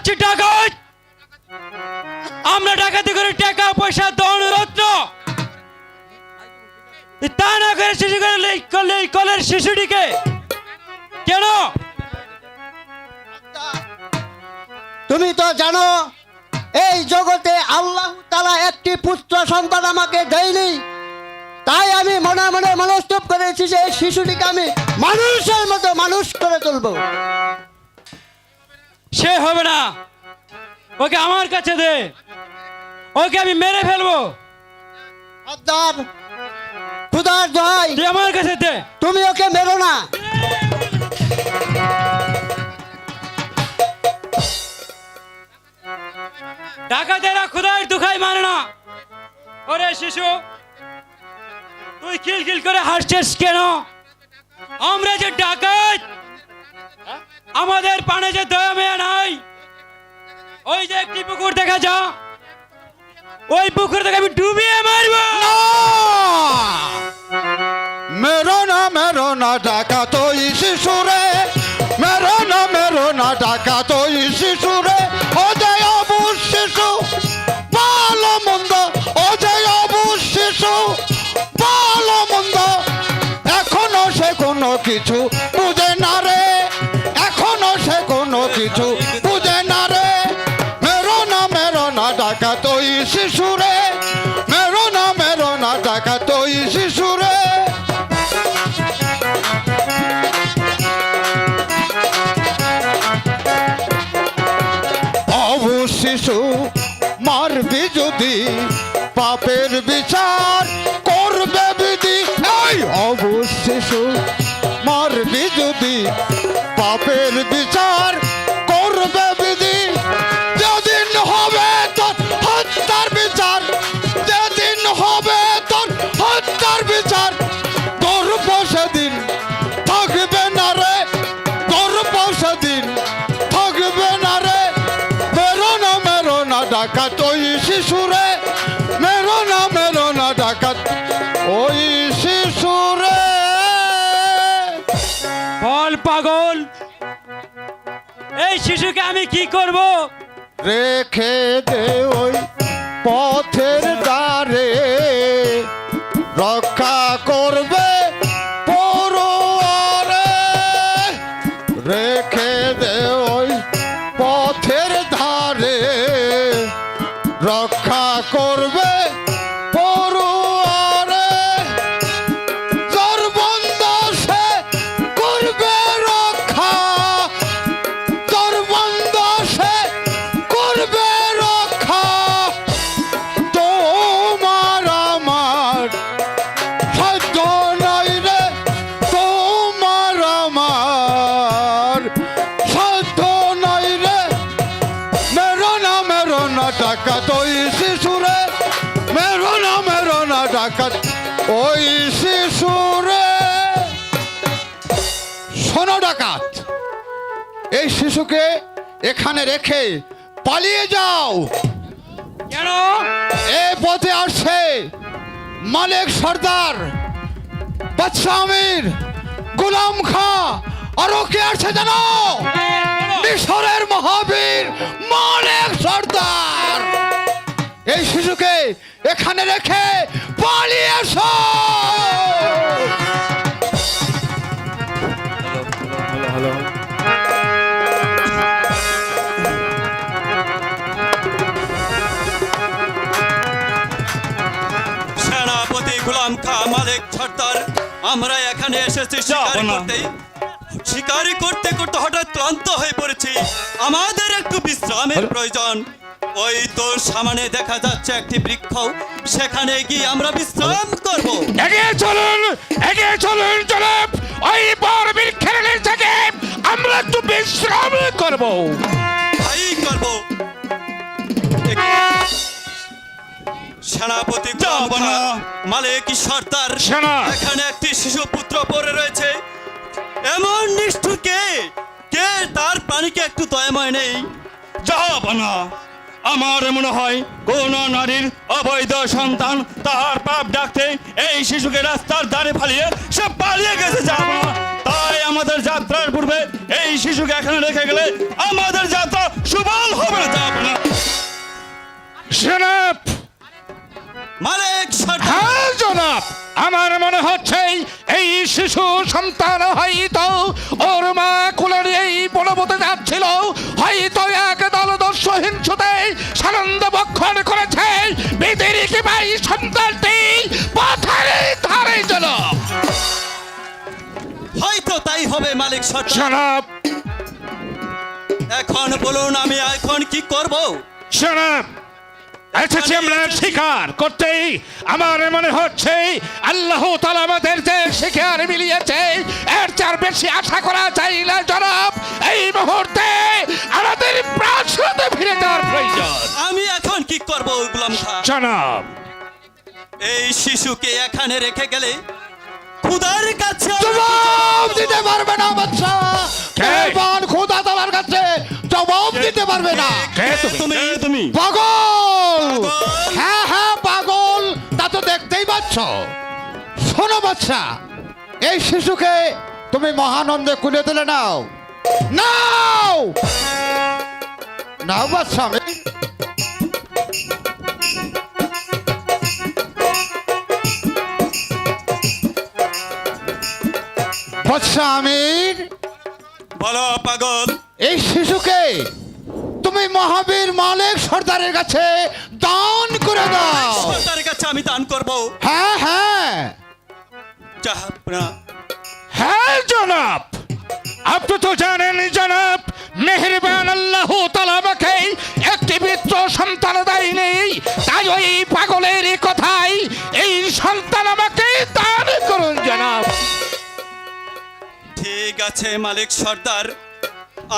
হচ্ছে ডাকাত। আমরা ডাকাতি করে টাকা, পয়সা দন রত্ন। তা না করে শিশু কলের শিশুটিকে। কেন? তুমি তো জানো, এই জগতে আল্লাহ তালা একটি পুত্র সন্তান আমাকে দেয়নি। তাই আমি মনে মনে মনস্তব করেছি যে এই শিশুটিকে আমি মানুষের মতো মানুষ করে তুলবো। সে হবে না। ওকে আমার কাছে দে। ওকে আমি মেরে ফেলব। আদার খুদার দোহাই। তুই আমার কাছে দে। তুমি ওকে মেরো না। ডাকাতেরা খুদার দুখাই মানে না। ওরে শিশু তুই খিলখিল করে হাসছিস কেন? আমরা যে ডাকাত আমাদের পানে যে দয়া মেয়া নাই, ওই যে একটি পুকুর দেখা যা, ওই পুকুর থেকে আমি ডুবিয়ে মারবো। মেরো না মেরো না, ডাকা তো শিশুরে। মেরো না মেরো না, ডাকা তো শিশুরে। ও যে অবুজ শিশু ভালো মন্দ। ও যে অবুজ শিশু ভালো মন্দ। এখনও সে কোনো কিছু শিশুরে মেরো না মেরো না টাকা তো শিশুরে। অবু শিশু শিশুরে মেরো না মেরো না ডাকাত। ওই শিশুরে। বল পাগল এই শিশুকে আমি কি করব? রেখে দে ওই পথের দ্বারে রক্ষা না ওই শিশুরে। শোনো ডাকাত এই শিশুকে এখানে রেখে পালিয়ে যাও। কেন? এ পথে আসছে মালিক সর্দার বাদশাহ আমির গোলাম খা আরও কে আসছে জানো? মিশরের মহাবীর। এখানে রেখে পালিয়ে এসো! সেনাপতি গুলাম খা মালিক সর্দার আমরা এখানে এসেছি শিকারি করতে। শিকারি করতে করতে হঠাৎ ক্লান্ত হয়ে পড়েছি। আমাদের একটু বিশ্রামের প্রয়োজন। ওই তো সামনে দেখা যাচ্ছে একটি বৃক্ষ। সেখানে গিয়ে আমরা বিশ্রাম করব। এগিয়ে চলুন এগিয়ে চলুন জনাব। ওই বরবীর খেলে থেকে আমরা একটু বিশ্রাম করব। তাই করব। সেনাপতি মালিক সর্দার সেনা। এখানে একটি শিশু পুত্র পড়ে রয়েছে। এমন নিষ্ঠুর কে? কে? তার প্রাণীকে একটু দয়াময় নেই। যাবনা আমার মনে হয় কোন নারীর অবৈধ সন্তান তার পাপ ডাকতে এই শিশুকে রাস্তার দ্বারে ফালিয়ে সে পালিয়ে গেছে তাই আমাদের যাত্রার পূর্বে এই শিশুকে এখানে রেখে গেলে আমাদের যাত্রা সুবল হবে হ্যাঁ, আমার মনে হচ্ছে এই শিশু সন্তান হয়তো ওর মা কুলের এই বনবতে যাচ্ছিল হয়তো এক দল সানন্দ বক্ষণ করেছে। বিদেরি ভাই সন্তানটি পথারে ধারে জনাব হয়তো তাই হবে মালিক সর্দার এখন বলুন আমি এখন কি করব? এসেছি আমরা শিকার করতেই। আমার মনে হচ্ছে আল্লাহ তালা আমাদের যে শিকার মিলিয়েছে এর চার বেশি আশা করা যায় না জনাব। এই মুহূর্তে আমাদের প্রাসাদে ফিরে যাওয়ার প্রয়োজন। আমি এখন কি করব গুলাম খা জনাব। এই শিশুকে এখানে রেখে গেলে খুদার কাছে জবাব দিতে পারবে না বাচ্চা। মেহরবান খোদা তালার কাছে জবাব দিতে পারবে না। কে তুমি? তুমি? পাগল! পাগল? হ্যাঁ হ্যাঁ পাগল। তা তো দেখতেই পাচ্ছ। শোনো বাচ্চা এই শিশুকে তুমি মহানন্দে কুলে তুলে নাও। নাও! নাও আমি বাচ্চা বলো পাগল। এই শিশুকে তুমি মহাবীর মালিক সর্দারের কাছে দান করে দাও। সরকারের কাছে আমি দান করব। হ্যাঁ হ্যাঁ। জাহাপনা হ্যাঁ জনাব। আপনি তো জানেন জনাব, মেহেরবান আল্লাহ তালা একটি মিত্র সন্তান দেয়নি। তাই ওই পাগলের কথাই এই সন্তান আমাকে দান করুন, জনাব। ঠিক আছে মালিক সর্দার,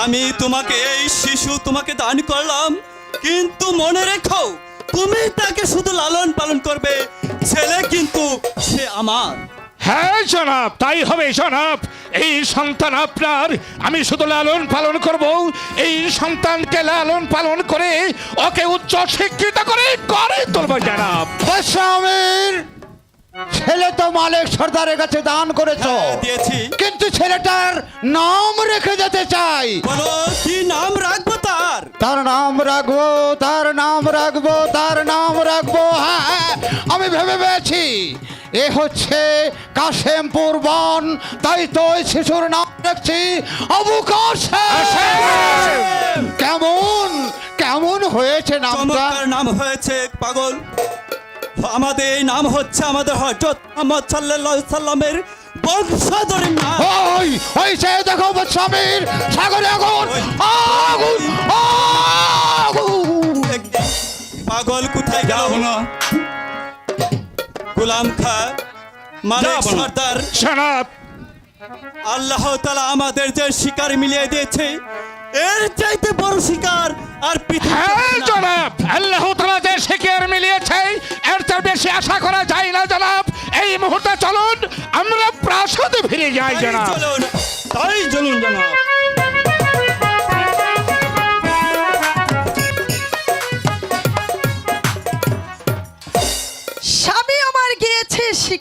আমি তোমাকে এই শিশু তোমাকে দান করলাম, কিন্তু মনে রেখো, তুমি তাকে শুধু লালন পালন করবে, ছেলে কিন্তু সে আমার। হ্যাঁ জনাব তাই হবে জনাব। এই সন্তান আপনার আমি শুধু লালন পালন করব। এই সন্তানকে লালন পালন করে ওকে উচ্চ শিক্ষিত করে করে তুলব জনাব। আমির ছেলে তো মালিক সর্দারের কাছে দান করেছ। দিয়েছি। কিন্তু ছেলেটার নাম রেখে যেতে চাই। বলো কি নাম রাখব তার? তার নাম রাখব তার নাম রাখব তার নাম রাখব। হ্যাঁ হ্যাঁ, আমি ভেবে পেয়েছি। এ হচ্ছে কাশেমপুর বন। তাই তো ওই শিশুর নাম রাখছি আবু কেমন কেমন হয়েছে নামটা? নাম হয়েছে পাগল। আমাদের এই নাম হচ্ছে আমাদের হজরত মোহাম্মদ সাল্লাল্লাহু সাল্লামের বংশধরের নাম। ওই ওই সে দেখো স্বামীর সাগরে আগুন। গোলাম খা মালিক সর্দার। শোনাব আল্লাহ তালা আমাদের যে শিকার মিলিয়ে দিয়েছে এর চাইতে বড় শিকার আর হ্যাঁ। জনাব। আল্লাহ তালা যে শিকার মিলিয়েছে এর তার বেশি আশা করা যায় না জনাব। এই মুহূর্তে চলুন আমরা প্রাসাদে ফিরে যাই জনাব। তাই চলুন জনাব।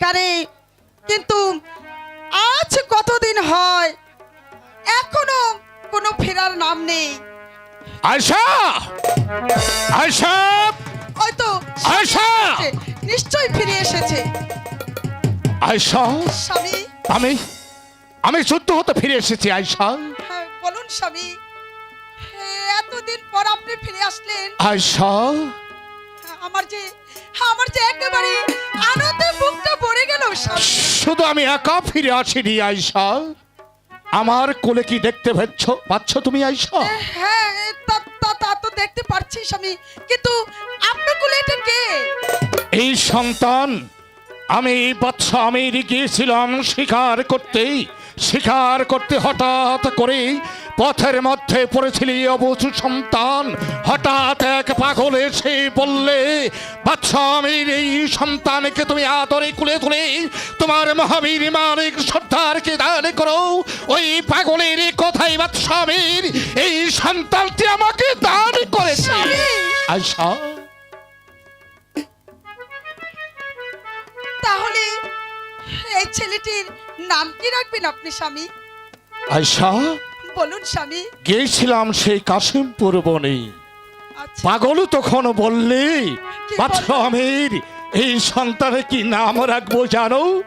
শিকারে। কিন্তু আজ কতদিন হয়? এখনও কোনো ফেরার নাম নেই। আয়সা আয়সা ওই তো আয়শা! নিশ্চয়ই ফিরে এসেছে। আয়সা স্বামী! আমি আমি যুদ্ধ হতে ফিরে এসেছি আয়সা হ্যাঁ, বলুন স্বামী এতদিন পর আপনি ফিরে আসলেন। আয়সা আমার যে আমার যে একেবারে আনন্দে বুকটা ভরে গেল শুধু আমি একা ফিরে আসিনি আয়সা আমার কোলে কি দেখতে পাচ্ছ পাচ্ছ তুমি আয়সা হ্যাঁ তা তা- দেখতে পারছি স্বামী। কিন্তু আপনার কোলে এটা কে? এই সন্তান আমি বাচ্চা আমি গিয়েছিলাম শিকার করতে শিকার করতে হঠাৎ করে পথের মধ্যে পড়েছিলি অবুঝ সন্তান হঠাৎ এক পাগল এসে বললে বাচ্চা আমির এই সন্তানকে তুমি আদরে কুলে তুলে তোমার মহাবীর মালিক শ্রদ্ধারকে দান করো। ওই পাগলের কথাই বাচ্চা আমির এই সন্তানটি আমাকে দান করেছে! আয়সা। তাহলে এই ছেলেটির নাম কি রাখবেন আপনি স্বামী? আয়সা? বলুন স্বামী। গিয়েছিলাম সেই কাশিমপুর বনে। আচ্ছা। পাগল তখন বললে বাচ্চা আমির এই সন্তানের কি নাম রাখব জানো?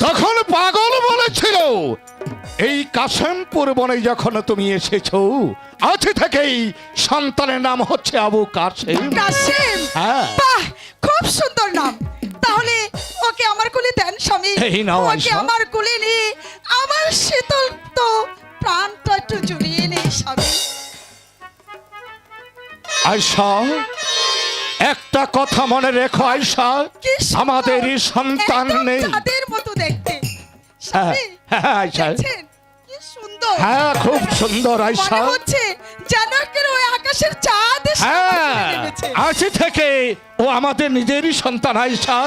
তখন পাগল বলেছিল এই কাশেমপুর বনে যখন তুমি এসেছ আছে থেকেই সন্তানের নাম হচ্ছে আবু কাশেম। কাশিম? হ্যাঁ। খুব সুন্দর নাম। তাহলে ওকে আমার কোলে দেন স্বামী। ওকে আমার কোলে নি আমার শীতল তো প্রাণটা একটু জুড়িয়ে নে স্বামী। আয়সা একটা কথা মনে রেখো আয়সা আমাদেরই সন্তান নেই। তাদের মতো দেখতে। হ্যাঁ, স্বামী, হ্যাঁ, আয়শা। কি সুন্দর। হ্যাঁ খুব সুন্দর মনে হচ্ছে ওই আকাশের চাঁদ এসে হ্যাঁ থেকে ও আমাদের নিজেরই সন্তান আয়সা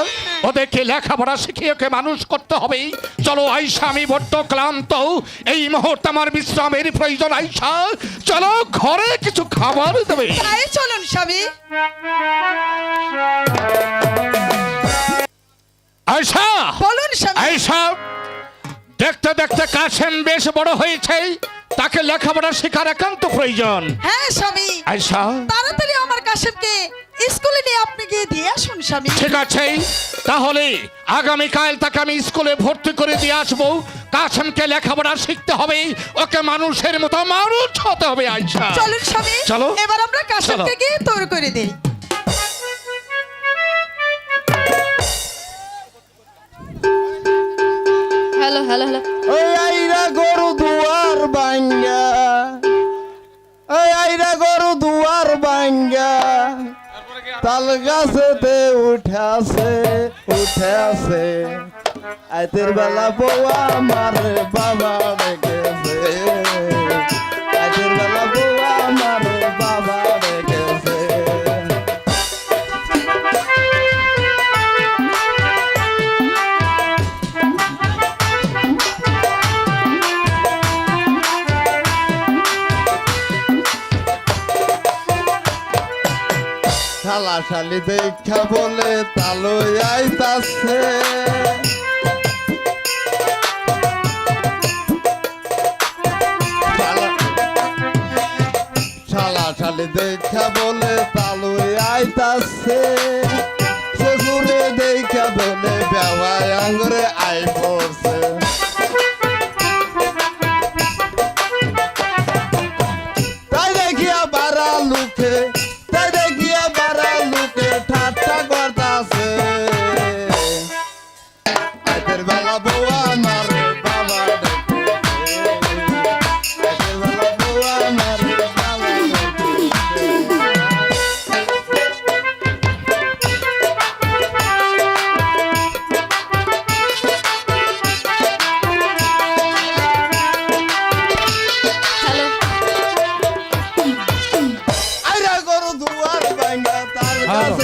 ওদেরকে লেখাপড়া শিখিয়ে ওকে মানুষ করতে হবে। চলো আয়সা আমি বড্ড ক্লান্ত। এই মুহূর্তে আমার বিশ্রামের প্রয়োজন আয়সা চলো ঘরে কিছু খাবার দেবে। তাই চলুন আয়সা বলুন আয়সা দেখতে দেখতে কাশেম বেশ বড় হয়েছে। তাকে লেখাপড়া শেখার একান্ত প্রয়োজন। হ্যাঁ স্বামী। আয়সা। তাড়াতাড়ি আমার কাশেমকে স্কুলে নিয়ে আপনি গিয়ে দিয়ে আসুন স্বামী। ঠিক আছে। তাহলে আগামীকাল তাকে আমি স্কুলে ভর্তি করে দিয়ে আসব। কাসেমকে লেখাপড়া শিখতে হবে। ওকে মানুষের মতো মানুষ হতে হবে আইসা চলুন স্বামী। চলো। এবার আমরা কাশেমকে গিয়ে তৈরি করে দিই। ওই আইরা গরু দুয়ার বাঙ্গা ওই আইরা গরু দুয়ার বাঙ্গা তাল গাছেতে উঠে আছে উঠে আছে। আইতের বেলা বউয়া আমার বাবা রেখেছে আইতের বেলা বউয়া শালা শালি দেখা বলে তালো আইতাছে। শালা শালি দেখা বলে তালো আইতাছে।